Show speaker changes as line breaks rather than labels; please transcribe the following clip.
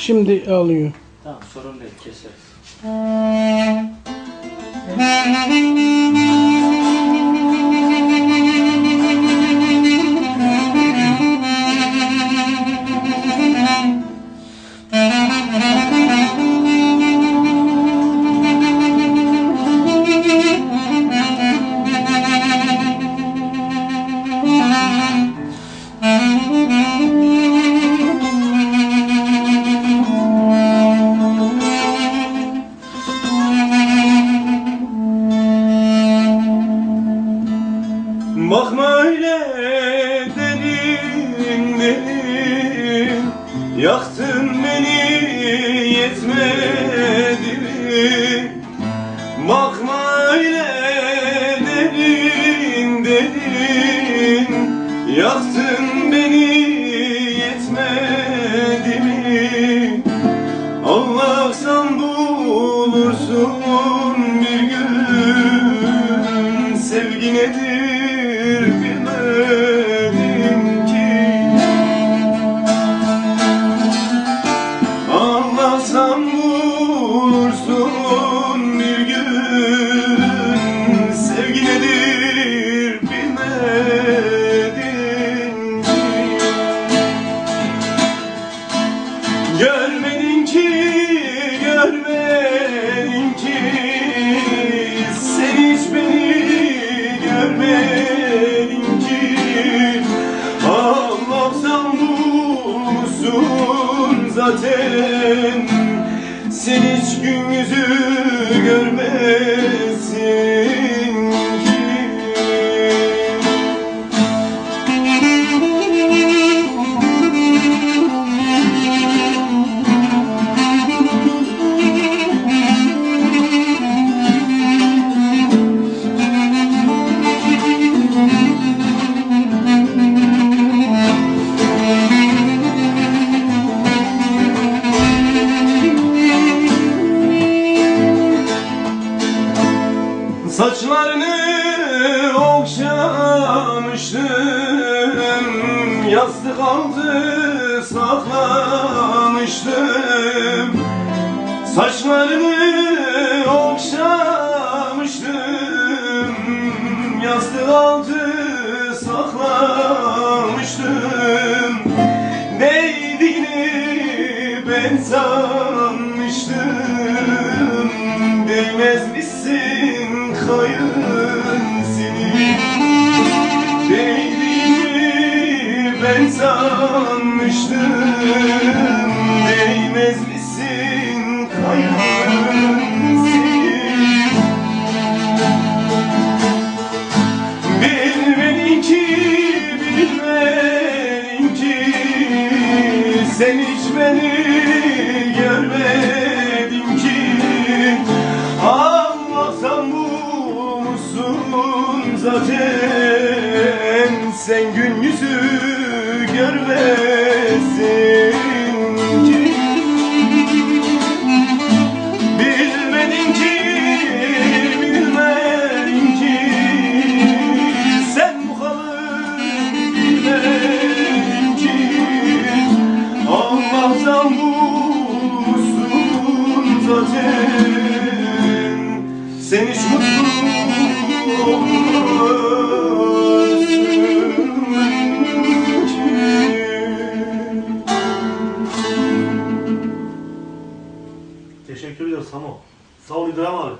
Şimdi alıyor.
Tamam sorun değil keseriz.
Bakma öyle derin derin Yaktın beni yetmedi mi? Bakma öyle derin derin Yaktın beni yetmedi mi? Allah'san bulursun bir gün Sevgi nedir zaten Sen hiç gün yüzü görmezsin Saçlarını okşamıştım Yastık altı saklamıştım. Saçlarını okşamıştım Yastık altı saklamıştım. Değdiğini ben sanmıştım sanmıştım. Değmez misin seni Bilmedin ki, bilmedin ki Sen hiç beni görmedin ki. Allah'tan bulmuşsun zaten Sen gün yüzü Bilmedin ki, bilmedin ki Sen bu ki Allah'tan bulursun zaten Sen hiç mutlu olmazsın
Sağ ol İbrahim abi.